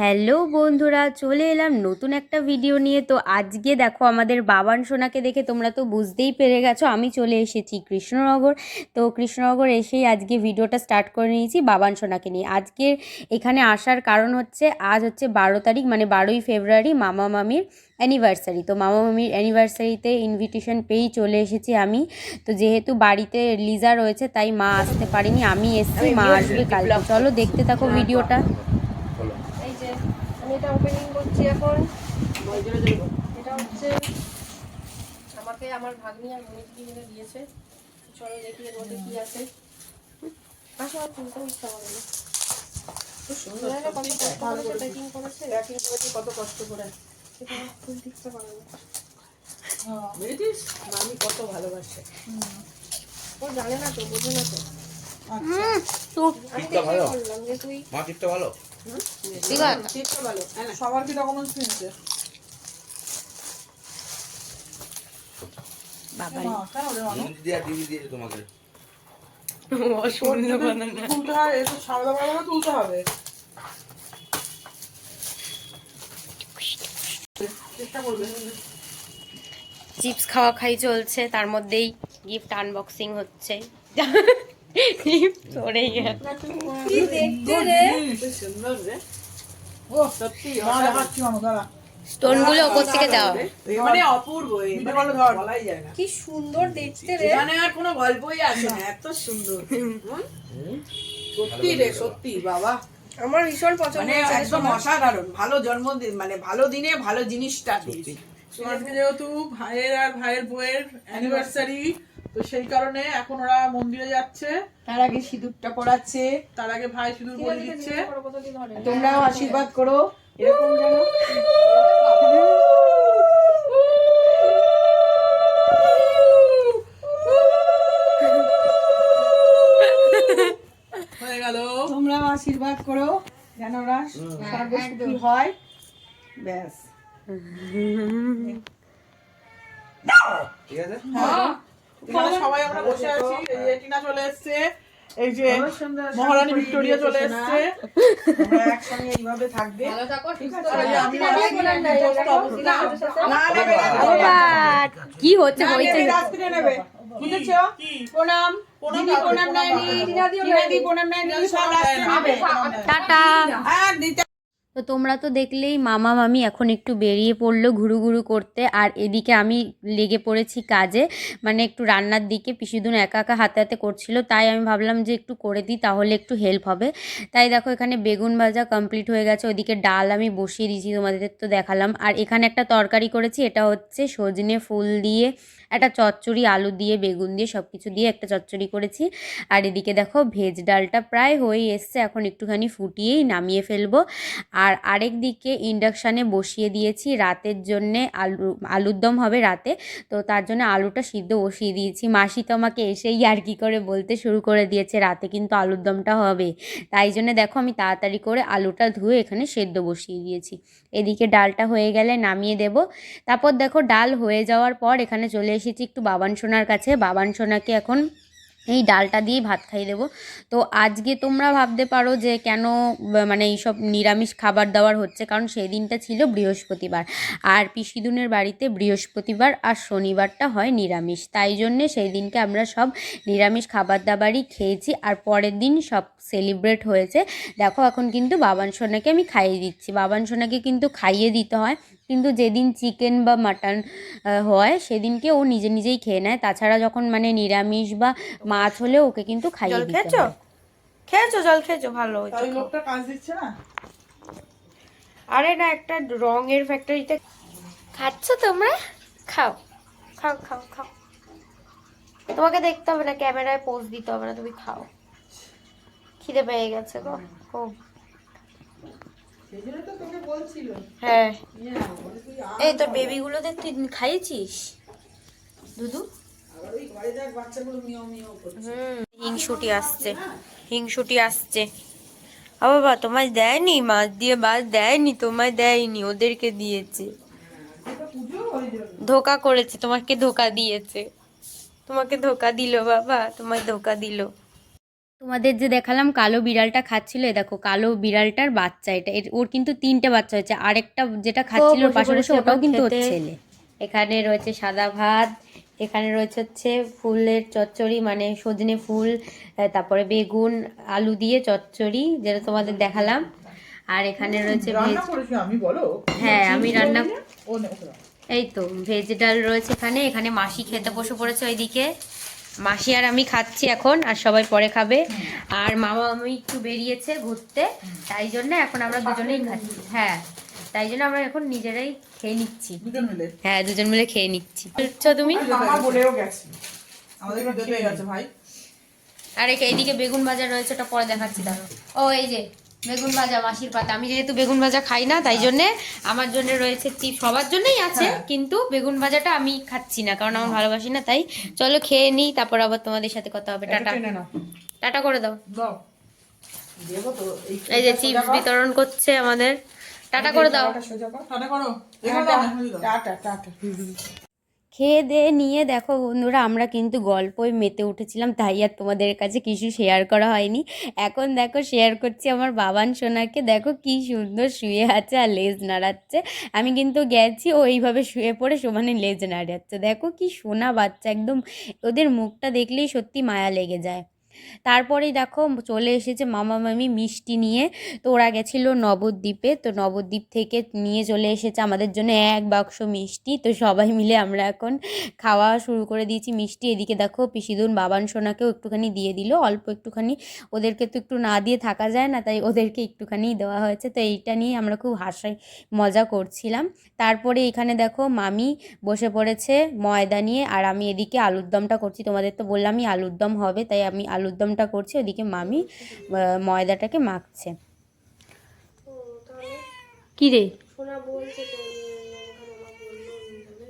Hello বন্ধুরা, চলে এলাম নতুন একটা ভিডিও নিয়ে। তো আজকে দেখো আমাদের বাবান সোনাকে দেখে তোমরা তো বুঝতেই পেরে গেছো, আমি চলে এসেছি কৃষ্ণনগর। তো কৃষ্ণনগর এসেই আজকে ভিডিওটা স্টার্ট করে নিয়েছি বাবান সোনাকে নিয়ে। আজকের এখানে আসার কারণ হচ্ছে, আজ হচ্ছে বারো তারিখ মানে বারোই ফেব্রুয়ারি মামা মামির অ্যানিভার্সারি তো মামা মামির অ্যানিভার্সারিতে ইনভিটেশন পেয়েই চলে এসেছি আমি। তো যেহেতু বাড়িতে লিজা রয়েছে, তাই মা আসতে পারেনি, আমি এসেছি, মা আসবে কালকে। চলো দেখতে থাকো ভিডিওটা এটা ওপেনিং করছি এখন। এটা হচ্ছে আমাকে আমার ভাগ্নি আর বোনের কি এনে দিয়েছে। চলো দেখি এর মধ্যে কি আছে। আসো আর খুলতে ইচ্ছা করে না। সুন্দর কত কষ্ট করে। মামি কত ভালোবাসে। ও জানে না তো বোঝে না তো। বললাম তুই মা ভালো? ঠিক আছে ঠিকটা ভালো। হ্যাঁ, সবার কি ডকুমেন্টস কিনছে বাবা। দিদি দিয়ে তোমাকে। তুলতে হয় একটু সাদা পাড়া তুলতে হবে। চেষ্টা করবে। চিপস খাওয়া খাই চলছে তার মধ্যেই গিফট আনবক্সিং হচ্ছে। গেল মানু ওপর থেকে মানে অপূর্ব বলাই যায় না। কি সুন্দর দেখতে রে। এখানে আর কোনো গল্পই আসে না এত সুন্দর। সত্যি রে সত্যি বাবা। আমার ভীষণ পছন্দ মানে একদম অসাধারণ ভালো জন্মদিন মানে ভালো দিনে ভালো জিনিসটা। যেহেতু ভাইয়ের আর ভাইয়ের বউয়ের অ্যানিভার্সারি তো সেই কারণে এখন ওরা মন্দিরে যাচ্ছে। তার আগে সিঁদুরটা পড়াচ্ছে। তার আগে ভাই শুধু বলে দিচ্ছে। তোমরাও আশীর্বাদ করো। এরকম যেন হয়ে গেল। তোমরাও আশীর্বাদ করো যেন ওরা সর্বসুখী হয়। ব্যাস। ঠিক আছে? হ্যাঁ। সবাই আমরা বসে আছি এই যে টিনা চলে এসেছে এই যে মহারানী ভিক্টোরিয়া চলে এসেছে তোমরা একসঙ্গে এইভাবে থাকবে আর এই আমি সুস্থ অবস্থা। না নেবে না, বাট কি হচ্ছে না হয়েছে নেবে, বুঝেছ প্রণাম দিদি প্রণাম নেয়নি টিনাদি প্রণাম নেয়নি সব রাত্রে নেবে টাটা তো তোমরা তো দেখলেই মামা, মামি এখন একটু বেরিয়ে পড়ল ঘুরু ঘুরু করতে। আর এদিকে আমি লেগে পড়েছি কাজে। মানে একটু রান্নার দিকে। পিসিদুন একা একা হাতে হাতে করছিল। তাই আমি ভাবলাম যে একটু করে দিই, তাহলে একটু হেল্প হবে। তাই দেখো এখানে বেগুন ভাজা কমপ্লিট হয়ে গেছে। ওইদিকে ডাল আমি বসিয়ে দিয়েছি তোমাদের তো দেখালাম। আর এখানে একটা তরকারি করেছি। এটা হচ্ছে সজনে ফুল দিয়ে একটা চচ্চড়ি, আলু দিয়ে, বেগুন দিয়ে সব কিছু দিয়ে একটা চচ্চড়ি করেছি। আর এদিকে দেখো ভেজ ডালটা প্রায় হয়ে এসছে, এখন একটুখানি ফুটিয়েই নামিয়ে ফেলব। আর আরেক দিকে ইন্ডাকশানে বসিয়ে দিয়েছি রাতের জন্যে আলু, আলুর দম হবে রাতে। তো তার জন্য আলুটা সিদ্ধ বসিয়ে দিয়েছি। মাসি তো আমাকে এসেই আর কি করে বলতে শুরু করে দিয়েছে, রাতে কিন্তু আলুর দমটা হবে। তাই জন্য দেখো আমি তাড়াতাড়ি করে আলুটা ধুয়ে এখানে সেদ্ধ বসিয়ে দিয়েছি। এদিকে ডালটা হয়ে গেলে নামিয়ে দেব। তারপর দেখো ডাল হয়ে যাওয়ার পর এখানে চলে এসেছি একটু বাবান সোনার কাছে। বাবান সোনাকে এখন এই ডালটা দিয়েই ভাত খাইয়ে দেবো। তো আজকে তোমরা ভাবতে পারো যে কেন মানে এইসব নিরামিষ খাবার দাবার হচ্ছে, কারণ সেই দিনটা ছিল বৃহস্পতিবার। আর পিসিদুনের বাড়িতে বৃহস্পতিবার আর শনিবারটা হয় নিরামিষ। তাই জন্যে সেই দিনকে আমরা সব নিরামিষ খাবার দাবারই খেয়েছি, আর পরের দিন সব সেলিব্রেট হয়েছে। দেখো, এখন কিন্তু বাবান সোনাকে আমি খাইয়ে দিচ্ছি। বাবান সোনাকে কিন্তু খাইয়ে দিতে হয়। কিন্তু যেদিন চিকেন বা মাটন হয় সেদিনকে ও নিজে নিজেই খেয়ে নেয়। তাছাড়া যখন মানে নিরামিষ বা মাছ হলে ওকে কিন্তু খাইয়ে দিতে খেয়েছো? হয়। খেয়েছো? জল খেয়েছো? ভালো হয়েছে ওই লোকটা কাজ দিচ্ছে না? আরে না একটা রঙের ফ্যাক্টরিতে খাচ্ছ তোমরা? খাও। খাও খাও খাও। তোমাকে দেখতে হবে না ক্যামেরায় পোজ দিতে হবে না তুমি খাও। খিদে পেয়ে গেছে গো খুব সেই জন্য তো তোকে বলছিল হ্যাঁ। ইয়ে এই তোর বেবিগুলোদের তুই খাইয়েছিস? করছে। হিংসুটি আসছে হিংসুটি আসছে। ও বাবা তোমায় দেয়নি? মাছ দিয়ে মাছ দেয়নি তোমায় দেয়নি ওদেরকে দিয়েছে। ধোকা করেছে তোমাকে ধোকা দিয়েছে। তোমাকে ধোকা দিল বাবা তোমায় ধোকা দিল। তোমাদের যে দেখালাম কালো বিড়ালটা খাচ্ছিল এ দেখো কালো বিড়ালটার বাচ্চা এটা। এর- ওর কিন্তু তিনটে বাচ্চা হয়েছে। আরেকটা যেটা খাচ্ছিল ওর পাশে বসে ওটাও কিন্তু ওর ছেলে। এখানে রয়েছে সাদা ভাত এখানে রয়েছে হচ্ছে ফুলের চচ্চড়ি মানে সজনে ফুল তারপরে বেগুন আলু দিয়ে চচ্চড়ি যেটা তোমাদের দেখালাম। আর এখানে রয়েছে ভেজ হ্যাঁ আমি রান্না। এই তো ভেজ ডাল রয়েছে এখানে। এখানে মাসি খেতে বসে পড়েছে ওইদিকে। মাসি আর আমি খাচ্ছি এখন আর সবাই পরে খাবে। আর মামা আমি একটু বেরিয়েছে ঘুরতে তাই জন্য এখন আমরা দুজনেই খাচ্ছি। হ্যাঁ তাই জন্য আমরা এখন নিজেরাই খেয়ে নিচ্ছি। হ্যাঁ দুজন মিলে খেয়ে নিচ্ছি। তুমি? আর এইদিকে বেগুন ভাজা রয়েছে ওটা পরে দেখাচ্ছি দাঁড়ো ও এই যে বেগুন ভাজা মাসির পাতা। আমি যেহেতু বেগুন ভাজা খাই না তাই জন্যে আমার জন্য রয়েছে চিপস সবার জন্যই আছে হ্যাঁ। কিন্তু বেগুন ভাজাটা আমি খাচ্ছি না কারণ আমার ভালোবাসি না তাই চলো খেয়ে নিই তারপর আবার তোমাদের সাথে কথা হবে। টাটা। টাটা করে দাও। দাও। দেবো তো এই যে চিপস বিতরণ করছে আমাদের। টাটা করে দাও। টাটা করো। Tata tata. খেয়ে দিয়ে নিয়ে দেখো বন্ধুরা, আমরা কিন্তু গল্পই মেতে উঠেছিলাম, তাই আর তোমাদের কাছে কিছু শেয়ার করা হয়নি। এখন দেখো শেয়ার করছি আমার বাবান সোনাকে, দেখো কি সুন্দর শুয়ে আছে আর লেজ নাড়াচ্ছে। আমি কিন্তু গেছি, ও এইভাবে শুয়ে পড়ে সমানে লেজ নাড়াচ্ছে। দেখো কি সোনা বাচ্চা, একদম ওদের মুখটা দেখলেই সত্যি মায়া লেগে যায়। তারপরেই দেখো চলে এসেছে মামা মামি মিষ্টি নিয়ে। তো ওরা গেছিল নবদ্বীপে। তো নবদ্বীপ থেকে নিয়ে চলে এসেছে আমাদের জন্য এক বাক্স মিষ্টি। তো সবাই মিলে আমরা এখন খাওয়া শুরু করে দিয়েছি মিষ্টি। এদিকে দেখো পিসিদুন বাবান সোনাকেও একটুখানি দিয়ে দিল। অল্প একটুখানি। ওদেরকে তো একটু না দিয়ে থাকা যায় না, তাই ওদেরকে একটুখানি দেওয়া হয়েছে। তো এইটা নিয়ে আমরা খুব হাসাই, মজা করছিলাম। তারপরে এখানে দেখো মামি বসে পড়েছে ময়দা নিয়ে। আর আমি এদিকে আলুর দমটা করছি। তোমাদের তো বললামই আলুর দম হবে, তাই আমি আলুর করছে করছি ওদিকে মামি ময়দাটাকে মাখছে। কি রে শোনা বলছে তো ওখানে আমার বলল তাহলে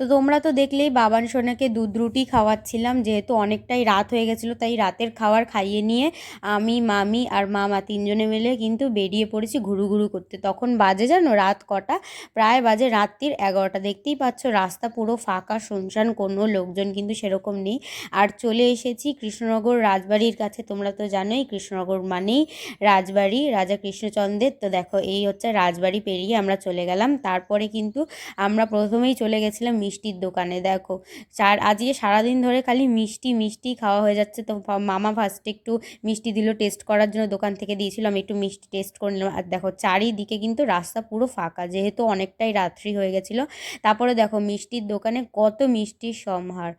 তো তোমরা তো দেখলেই বাবান সোনাকে দুধ রুটি খাওয়াচ্ছিলাম, যেহেতু অনেকটাই রাত হয়ে গেছিল, তাই রাতের খাবার খাইয়ে নিয়ে আমি, মামি আর মামা তিনজনে মিলে কিন্তু বেরিয়ে পড়েছি ঘুরু ঘুরু করতে। তখন বাজে জানো রাত কটা? প্রায় বাজে রাত্রির এগারোটা। দেখতেই পাচ্ছ রাস্তা পুরো ফাঁকা, শুনশান, কোনো লোকজন কিন্তু সেরকম নেই। আর চলে এসেছি কৃষ্ণনগর রাজবাড়ির কাছে, তোমরা তো জানোই কৃষ্ণনগর মানেই রাজবাড়ি, রাজা কৃষ্ণচন্দ্রের। তো দেখো, এই হচ্ছে রাজবাড়ি পেরিয়ে আমরা চলে গেলাম। তারপরে কিন্তু আমরা প্রথমেই চলে গেছিলাম মিষ্টির দোকানে, দেখো। চার আজকে সারাদিন ধরে খালি মিষ্টি মিষ্টি খাওয়া হয়ে যাচ্ছে। তো মামা ফার্স্টে একটু মিষ্টি দিল টেস্ট করার জন্য দোকান থেকে দিয়েছিল। আমি একটু মিষ্টি টেস্ট করে নিলাম। আর দেখো, চারিদিকে কিন্তু রাস্তা পুরো ফাঁকা, যেহেতু অনেকটাই রাত্রি হয়ে গেছিল। তারপরে দেখো, মিষ্টির দোকানে কত মিষ্টির সমাহার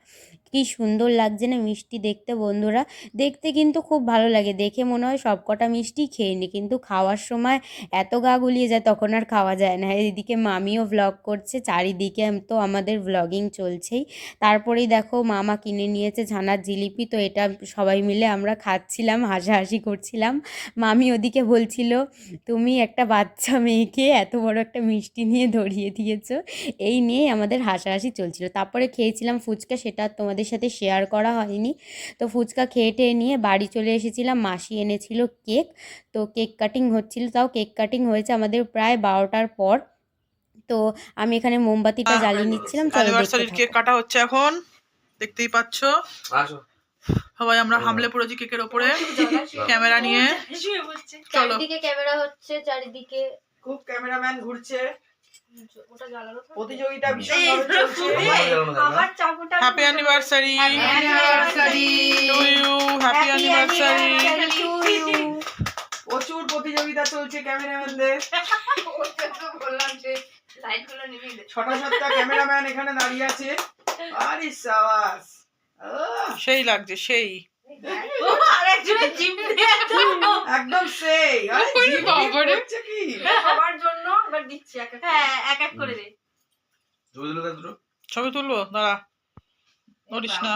কি সুন্দর লাগছে না মিষ্টি দেখতে বন্ধুরা। দেখতে কিন্তু খুব ভালো লাগে। দেখে মনে হয় সব কটা মিষ্টি খেয়ে নি। কিন্তু খাওয়ার সময় এত গা গুলিয়ে যায়, তখন আর খাওয়া যায় না। এদিকে মামিও ভ্লগ করছে। চারিদিকে তো আমাদের ভ্লগিং চলছেই। তারপরেই দেখো মামা কিনে নিয়েছে ছানার জিলিপি। তো এটা সবাই মিলে আমরা খাচ্ছিলাম, হাসাহাসি করছিলাম। মামি ওদিকে বলছিল, তুমি একটা বাচ্চা মেয়েকে এত বড় একটা মিষ্টি নিয়ে ধরিয়ে দিয়েছ। এই নিয়ে আমাদের হাসাহাসি চলছিল। তারপরে খেয়েছিলাম ফুচকা, সেটা আর তোমাদের সাথে শেয়ার করা হয়নি। তো ফুচকা খেয়ে টেয়ে নিয়ে বাড়ি চলে এসেছিলাম। মাসি এনেছিল কেক তো কেক কাটিং হচ্ছিল। তাও কেক কাটিং হয়েছে আমাদের প্রায় বারোটার পর। তো আমি এখানে মোমবাতিটা জ্বালিয়ে নিচ্ছিলাম। কেক কাটা হচ্ছে এখন। দেখতেই পাচ্ছ। সবাই আমরা হামলে পড়েছি কেকের ওপরে। ক্যামেরা নিয়ে। চলো। চারিদিকে ক্যামেরা হচ্ছে চারিদিকে। খুব ক্যামেরাম্যান ঘুরছে? প্রতিযোগিতা ভীষণ ভাবে চাকুটা happy anniversary to you happy anniversary প্রচুর প্রতিযোগিতা চলছে ক্যামেরাম্যানদের। বললাম যে ছটা সাতটা ক্যামেরাম্যান এখানে দাঁড়িয়ে আছে। আরে সাবাস। সেই লাগছে সেই। একদম সেই। আরে করছে কি? সবার জন্য এবার দিচ্ছি এক এক হ্যাঁ এক এক করে দে। ছবি তুলে দুটো? ছবি তুলবো দাঁড়া। নড়িস না।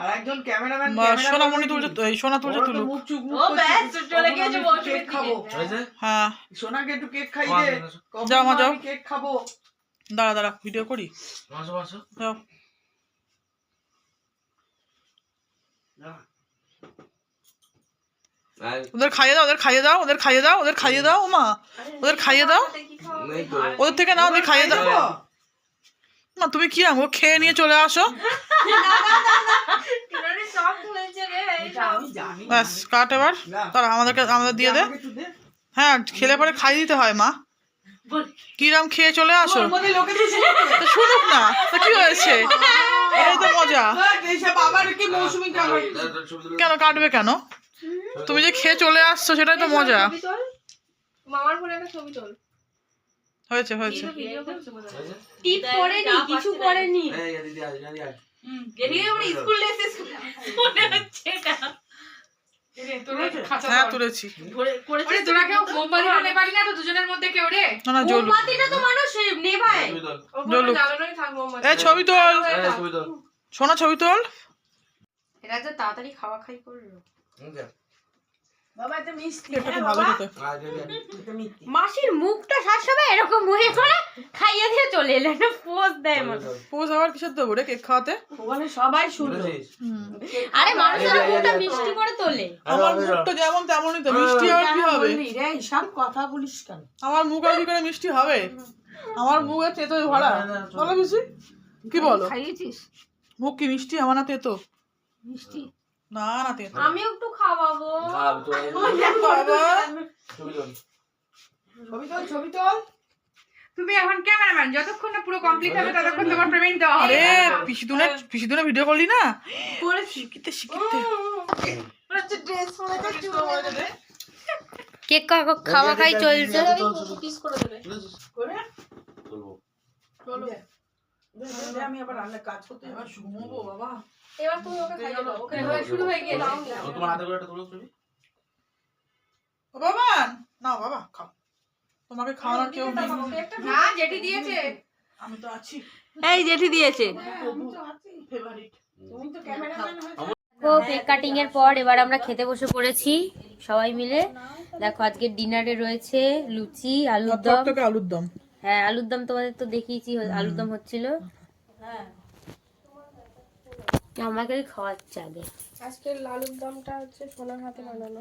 আর একজন ক্যামেরাম্যান সোনামণি তুলছে এই সোনা তুলছে তুলুক। মুখ চুপ ও ব্যাস, চলে কখন গিয়েছে আমি মৌসুমীর কেক খাব? হ্যাঁ। সোনাকে একটু কেক খাই দে। যাও, মা, মা যাও। কেক খাব? দাঁড়া দাঁড়া ভিডিও করি। আসো আসো যাও। আর ওদের খাইয়ে দাও ওদের খাইয়ে দাও ওদের খাইয়ে দাও ওদের খাইয়ে দাও মা ওদের খাইয়ে দাও ওদের থেকে নাও ওদের খাইয়ে দাও না তুমি কি আমো খেয়ে নিয়ে চলে আসো ব্যাস কাট এবার তারা আমাদেরকে আমাদের দিয়ে দে হ্যাঁ খেলে পরে খাই দিতে হয় মা কিরাম খেয়ে চলে আসো তো শুনুক না তো কি হয়েছে এই তো মজা কেন কাটবে কেন তুমি যে খেয়ে চলে আসছো সেটাই তো মজা। ছবি তোল মামার ফোনে একটা ছবি তোল হয়েছে হয়েছে? টিপ কিছু এই, দিদি আয়, দিদি আয়। হ্যাঁ তুলেছি। তোরা কেউ মোমবাতি না তো দুজনের মধ্যে কেউ রে? না না জল মোমবাতিটা তো মানুষ নেভায় ছবি তোল। এই। সোনা ছবি তোল। এরা যে তাড়াতাড়ি খাওয়া খাই করল। হুম, যা। বাবা এটা মিষ্টি। এটা তো ভালো খেতে। আয়, দিদি আয়। মাসির মুখটা সবসময় এরকম হয়ে করে খাইয়ে দিয়ে চলে এলেন পোজ দেয় মনে হয়। পোজ আবার কিসের দেবো রে কেক খাওয়াতে? ওখানে সবাই শুনলো। আরে মানুষের মুখটা মিষ্টি করে তোলে। আমার মুখটা যেমন তেমনই তো মিষ্টি আর কি হবে? রে সব কথা বলিস কেন? আমার মুখ আর কি করে মিষ্টি হবে? আমার মুখ আর তেতোয় ভরা বলো বেশি কি বলো? খাইয়েছিস? মুখ কি মিষ্টি? আমার না তেতো। মিষ্টি। না না আমিও একটু খাওয়াবো। খাওয়াবি তো, এই যে, বাবা ছবি তোল। ছবি তোল তুমি এখন ক্যামেরাম্যান যতক্ষণ না পুরো কমপ্লিট হবে ততক্ষণ তোমার পেমেন্ট দেওয়া হবে। আরে পিসিদুনে পিসিদুনে ভিডিও করলি না? শিখিতে শিখিতে। কেক খাওয়া খাই চলছে। পিস করে দেবে। করে আমি আবার রান্নার কাজ করতে এবার ঘুমোবো বাবা। এবার তুমি ওকে খাইয়ে দাও ওকে শুরু হয়ে গিয়ে তোমার হাতে করে একটা তুলো ছবি? বাবা না বাবা খাও। তোমাকে খাওয়ানোর কেউ নেই। না যেটি দিয়েছে। আমি তো আছি। এই জেঠি দিয়েছে। আমি তো আছি ফেভারিট তুমি তো ক্যামেরাম্যান তো কেক কাটিং এর পর এবার আমরা খেতে বসে পড়েছি সবাই মিলে। দেখো আজকে ডিনারে রয়েছে লুচি আলুর দম। আলুর দম। হ্যাঁ আলুর দম তোমাদের তো দেখিয়েছি আলুর দম হচ্ছিল। আমাকে খাওয়াচ্ছে আগে। আজকের দমটা হচ্ছে সোনার হাতে বানানো।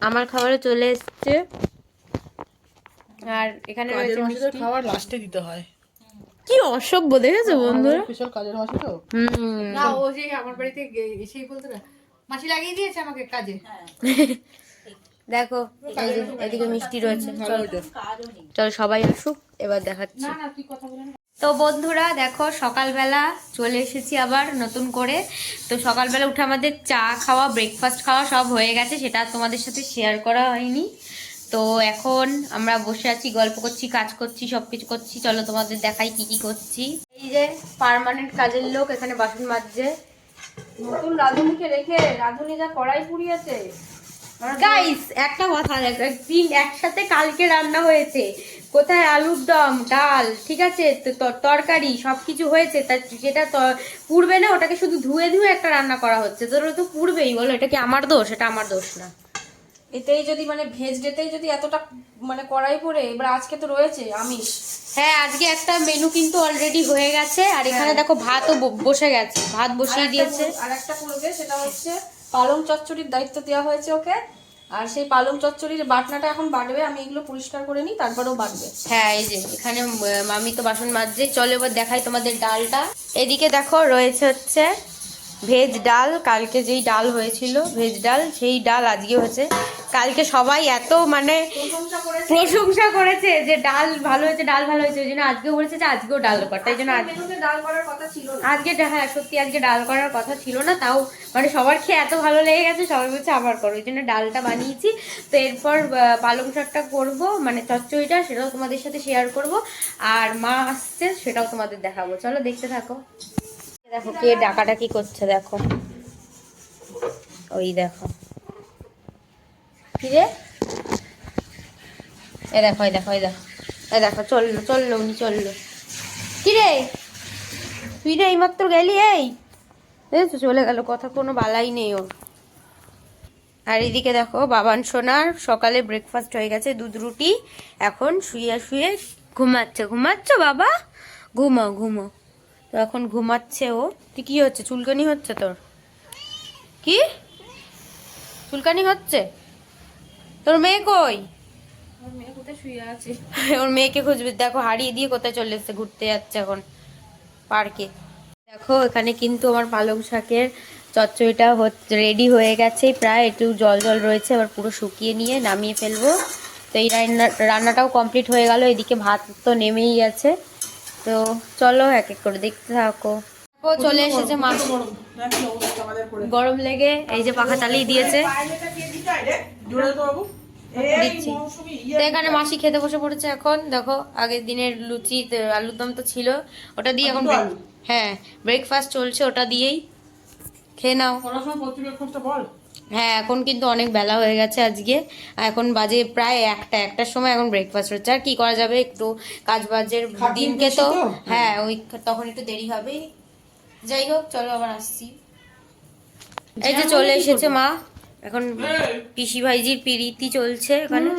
আমার খাবারে চলে এসছে। আর এখানে রয়েছে মিষ্টি। খাবার লাস্টে দিতে হয়। কি অসভ্য দেখেছ বন্ধুরা? স্পেশাল কাজের মাসি তো। হুম। না ও যে আমার বাড়িতে এসেই বলতো না মাসি লাগিয়ে দিয়েছে আমাকে কাজে। দেখো এই যে এদিকে মিষ্টি রয়েছে। চলো। সবাই আসুক এবার দেখাচ্ছি। তো বন্ধুরা দেখো সকালবেলা চলে এসেছি আবার নতুন করে। তো সকালবেলা উঠে আমাদের চা খাওয়া ব্রেকফাস্ট খাওয়া সব হয়ে গেছে সেটা তোমাদের সাথে শেয়ার করা হয়নি। তো এখন আমরা বসে আছি গল্প করছি কাজ করছি সব কিছু করছি। চলো তোমাদের দেখাই কি কি করছি। এই যে পার্মানেন্ট কাজের লোক এখানে বাসন মাজছে। নতুন রাঁধুনিকে রেখে রাঁধুনি যা কড়াই পুড়িয়েছে। গাইস একটা কথা দেখো একসাথে কালকে রান্না হয়েছে। কোথায় আলুর দম ডাল ঠিক আছে? তরকারি সব কিছু হয়েছে। তা যেটা পুড়বে না ওটাকে শুধু ধুয়ে ধুয়ে একটা রান্না করা হচ্ছে। তো ওটা তো পুড়বেই বলো এটা কি আমার দোষ? এটা আমার দোষ না। এতেই যদি মানে ভেজ ডেতেই যদি এতটা মানে কড়াই পড়ে এবার আজকে তো রয়েছে আমিষ। হ্যাঁ আজকে একটা মেনু কিন্তু অলরেডি হয়ে গেছে। আর এখানে দেখো ভাতও বসে গেছে। ভাত বসিয়ে দিয়েছে। আর একটা করবে সেটা হচ্ছে পালং চচ্চড়ির দায়িত্ব দেওয়া হয়েছে ওকে। আর সেই পালং চচ্চড়ির বাটনাটা এখন বাড়বে, আমি এগুলো পরিষ্কার করে নিই, তারপরেও বাড়বে। হ্যাঁ এই যে, এখানে মামি তো বাসন মাজছে। চলো এবার দেখাই তোমাদের ডালটা। এদিকে দেখো, রয়েছে হচ্ছে ভেজ ডাল কালকে যেই ডাল হয়েছিল ভেজ ডাল সেই ডাল আজকে হয়েছে। কালকে সবাই এত মানে প্রশংসা করেছে যে ডাল ভালো হয়েছে ডাল ভালো হয়েছে। ওই জন্য আজকেও বলেছে যে আজকেও ডাল কর। তাই জন্য আজ- মেনুতে ডাল করার কথা ছিল না। আজকে হ্যাঁ সত্যি আজকে ডাল করার কথা ছিল না। তাও মানে সবার খেয়ে এত ভালো লেগে গেছে সবাই বলছে আবার করো। ওই জন্য ডালটা বানিয়েছি। তো এরপর পালং শাকটা করব মানে চচ্চড়িটা সেটাও তোমাদের সাথে শেয়ার করব। আর মা আসছে সেটাও তোমাদের দেখাবো। চলো দেখতে থাকো। দেখো কে ডাকাডাকি করছে, দেখো। ওই দেখো। কি রে এ দেখো, এই দেখো এই দেখো। এই দেখো, চলল চলল উনি, চলল। কি রে তুই না এইমাত্র গেলি, এই? দেখছ, চলে গেল কথা, কোনো বালাই নেই ওর। আর এদিকে দেখো, বাবান সোনার সকালে ব্রেকফাস্ট হয়ে গেছে, দুধ, রুটি। এখন শুয়ে শুয়ে ঘুমাচ্ছে। ঘুমাচ্ছ বাবা? ঘুমাও ঘুমো তো এখন ঘুমাচ্ছে ও। তুই কি হচ্ছে? চুলকানি হচ্ছে তোর? কি? চুলকানি হচ্ছে? তোর মেয়ে কই? কোথায় শুয়ে আছে? ওর মেয়েকে খুঁজবে। দেখো হারিয়ে দিয়ে কোথায় চলে এসছে ঘুরতে যাচ্ছে এখন পার্কে। দেখো এখানে কিন্তু আমার পালং শাকের চচ্চড়িটা রেডি হয়ে গেছে প্রায়। একটু জল জল রয়েছে এবার পুরো শুকিয়ে নিয়ে নামিয়ে ফেলব। তো এই রান্না রান্নাটাও কমপ্লিট হয়ে গেল। এদিকে ভাত তো নেমেই গেছে। তো চলো এক এক করে দেখতে থাকো। চলে এসেছে মাছ গরম লেগে এই যে পাখা চালিয়ে দিয়েছে। দিচ্ছি। তো এখানে মাসি খেতে বসে পড়েছে এখন। দেখো আগের দিনের লুচি আলুর দম তো ছিল। ওটা দিয়ে এখন হ্যাঁ ব্রেকফাস্ট চলছে ওটা দিয়েই। খেয়ে নাও। হ্যাঁ এখন কিন্তু অনেক বেলা হয়ে গেছে আজকে। এখন বাজে প্রায় একটা একটার সময় এখন ব্রেকফাস্ট হচ্ছে। আর কি করা যাবে? একটু কাজ বাজের দিনকে তো হ্যাঁ ওই তখন একটু দেরি হবেই যাই হোক চলো আবার আসছি। এই যে চলে এসেছে মা। এখন পিসি ভাইজির পিরিতি চলছে এখানে।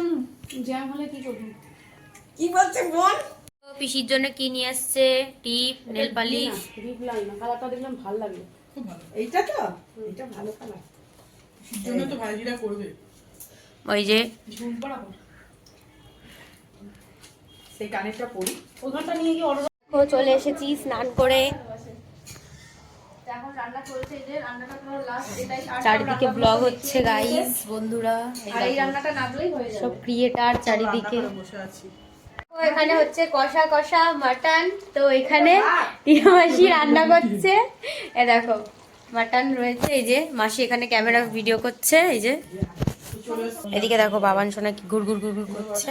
জ্যাম হলে কি করব? কি বলছে বোন তো পিসির জন্য কি নিয়ে আসছে? টিপ নেল পালিশ। রিপ্লাই না কালারটা দেখলাম ভালো লাগল। এইটা তো? এটা ভালো কালার জন্য তো ভাইজিরা করবে ওই যে সেই কানেরটা পরি। ওখানটা নিয়ে গিয়ে অর্ডার চলে এসেছি স্নান করে। চারিদিকে ব্লগ হচ্ছে গাইস বন্ধুরা। সব ক্রিয়েটার চারিদিকে। তো এখানে হচ্ছে কষা কষা মাটন। তো এখানে টিয়া মাসি রান্না করছে। এ দেখো মাটন রয়েছে এই যে মাসি এখানে ক্যামেরা ভিডিও করছে এই যে। এদিকে দেখো বাবান সোনা কি গুড় গুড় গুড় গুড় করছে।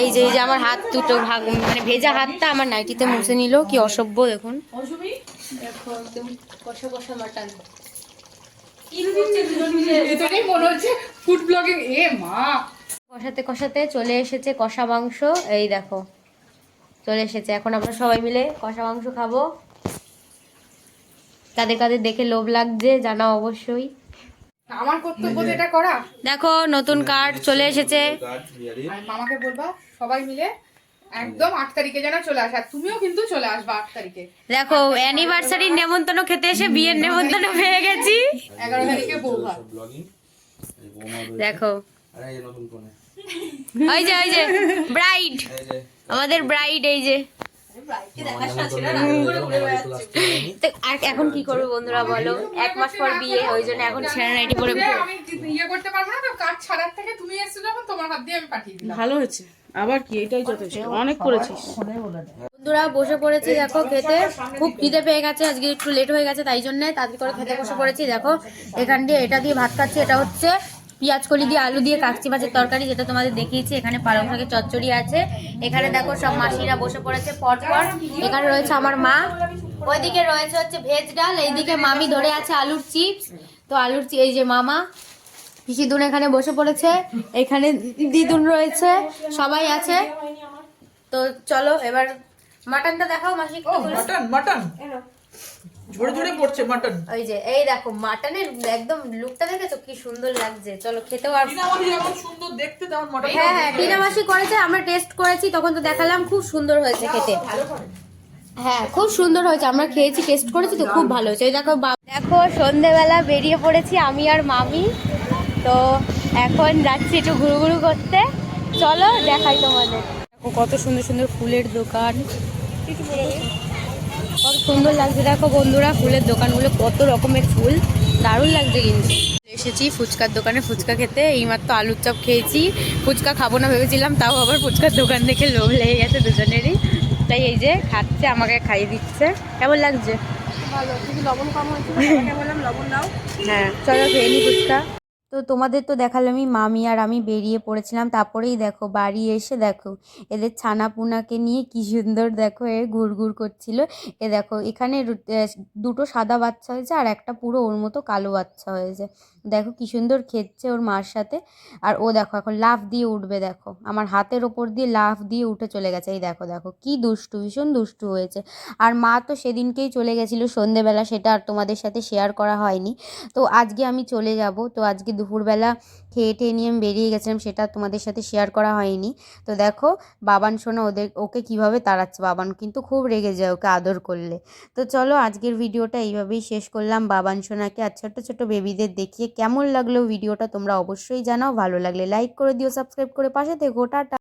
এই যে এই যে আমার হাত দুটো ভাগ মানে ভেজা হাতটা আমার নাইটিতে মুছে নিল কি অসভ্য দেখুন। দেখো একদম কষা কষা মাটন। এটাই মনে হচ্ছে ফুড ব্লগিং এ মা। কষাতে কষাতে চলে এসেছে কষা মাংস এই দেখো। চলে এসেছে এখন আমরা সবাই মিলে কষা মাংস খাব। কাদের কাদের দেখে লোভ লাগছে জানা অবশ্যই। আমার কর্তব্য এটা করা। দেখো নতুন কার্ড চলে এসেছে। মামাকে বলবা সবাই মিলে একদম আট তারিখে যেন চলে আসে। আর তুমিও কিন্তু চলে আসবা আট তারিখে। দেখো অ্যানিভার্সারির নেমন্তন্ন খেতে এসে বিয়ের নেমন্তন্ন পেয়ে গেছি। এগারো তারিখে। দেখো। ওই যে ওই যে ব্রাইড আমাদের ব্রাইড এই যে। আর এখন কি করব বন্ধুরা বলো? এক মাস পর বিয়ে ওই জন্য এখন ছেঁড়া নাইটি পরে আমি ইয়ে করতে পারব না তো? কাজ ছাড়ার থেকে তুমি এসছো যখন তোমার হাত দিয়ে আমি পাঠিয়ে দিলাম। ভালো হয়েছে। আবার কি? এটাই যথেষ্ট। অনেক করেছিস। বন্ধুরা বসে পড়েছি দেখো খেতে। খুব খিদে পেয়ে গেছে আজকে একটু লেট হয়ে গেছে তাই জন্য তাড়াতাড়ি করে খেতে বসে পড়েছি। দেখো এখান দিয়ে এটা দিয়ে ভাত খাচ্ছি এটা হচ্ছে পেঁয়াজ কলি দিয়ে আলু দিয়ে কাকচি মাছের তরকারি যেটা তোমাদের দেখিয়েছি এখানে পালং শাকের চচ্চড়ি আছে। এখানে দেখো সব মাসিরা বসে পড়েছে পরপর। এখানে রয়েছে আমার মা। ওইদিকে রয়েছে হচ্ছে ভেজ ডাল এইদিকে মামি ধরে আছে আলুর চিপস। তো আলুর এই যে মামা পিসিদুন এখানে বসে পড়েছে। এখানে দিদুন রয়েছে সবাই আছে। তো চলো এবার মাটনটা দেখাও মাসি। Mutton mutton. ঝরে ঝরে পড়ছে মাটন। ওই যে এই দেখো মাটনের একদম লুকটা দেখেছ? কি সুন্দর লাগছে। চলো খেতেও আর টিনামাদি যেমন সুন্দর দেখতে তেমন মাটন হ্যাঁ হ্যাঁ টিনা মাসি করেছে আমরা টেস্ট করেছি তখন তো দেখালাম খুব সুন্দর হয়েছে খেতে। হ্যাঁ খুব সুন্দর হয়েছে আমরা খেয়েছি টেস্ট করেছি তো খুব ভালো হয়েছে। এই দেখো দেখো সন্ধেবেলা বেরিয়ে পড়েছি আমি আর মামি। তো এখন যাচ্ছি একটু ঘুরু ঘুরু করতে। চলো দেখাই তোমাদের। কত সুন্দর সুন্দর ফুলের দোকান? সুন্দর লাগছে। দেখো বন্ধুরা ফুলের দোকানগুলো কত রকমের ফুল। দারুণ লাগছে কিন্তু। এসেছি ফুচকার দোকানে ফুচকা খেতে। এইমাত্র আলুর চপ খেয়েছি। ফুচকা খাব না ভেবেছিলাম তাও আবার ফুচকার দোকান দেখে লোভ লেগে গেছে দুজনেরই। তাই এই যে খাচ্ছে আমাকে খাইয়ে দিচ্ছে। কেমন লাগছে? ভালো লবণ কম হয়েছে বললাম লবণ দাও। হ্যাঁ চলো খেয়ে নি ফুচকা। তো তোমাদের তো দেখালামই মামি আর আমি বেরিয়ে পড়েছিলাম। তারপরেই দেখো, বাড়ি এসে দেখো, এদের ছানা পুনাকে নিয়ে কি সুন্দর দেখো, এ ঘুর ঘুর করছিল। এ দেখো, এখানে দুটো সাদা বাচ্চা হয়েছে আর একটা পুরো ওর মতো কালো বাচ্চা হয়েছে। দেখো কি সুন্দর খেচ্ছে ওর মার সাথে। আর ও দেখো, এখন লাফ দিয়ে উঠবে দেখো। আমার হাতের ওপর দিয়ে লাফ দিয়ে উঠে চলে গেছে। এই দেখো দেখো, কি দুষ্টু, ভীষণ দুষ্টু হয়েছে। আর মা তো সেদিনকেই চলে গেছিল সন্ধেবেলা, সেটা আর তোমাদের সাথে শেয়ার করা হয়নি। তো আজকে আমি চলে যাব। তো আজকে দুপুরবেলা খেয়ে টেয়ে নিয়ে আমি বেরিয়ে গেছিলাম, সেটা তোমাদের সাথে শেয়ার করা হয়নি। তো দেখো, বাবান শোনা, ওদের, ওকে কীভাবে তাড়াচ্ছে? বাবান কিন্তু খুব রেগে যায় ওকে আদর করলে। তো চলো, আজকের ভিডিওটা এইভাবেই শেষ করলাম। বাবান সোনাকে আর ছোটো ছোটো বেবিদের দেখিয়ে কেমন লাগল ভিডিওটা তোমরা অবশ্যই জানাও। ভালো লাগলে লাইক করে দিও সাবস্ক্রাইব করে পাশে থেকো। টাটা।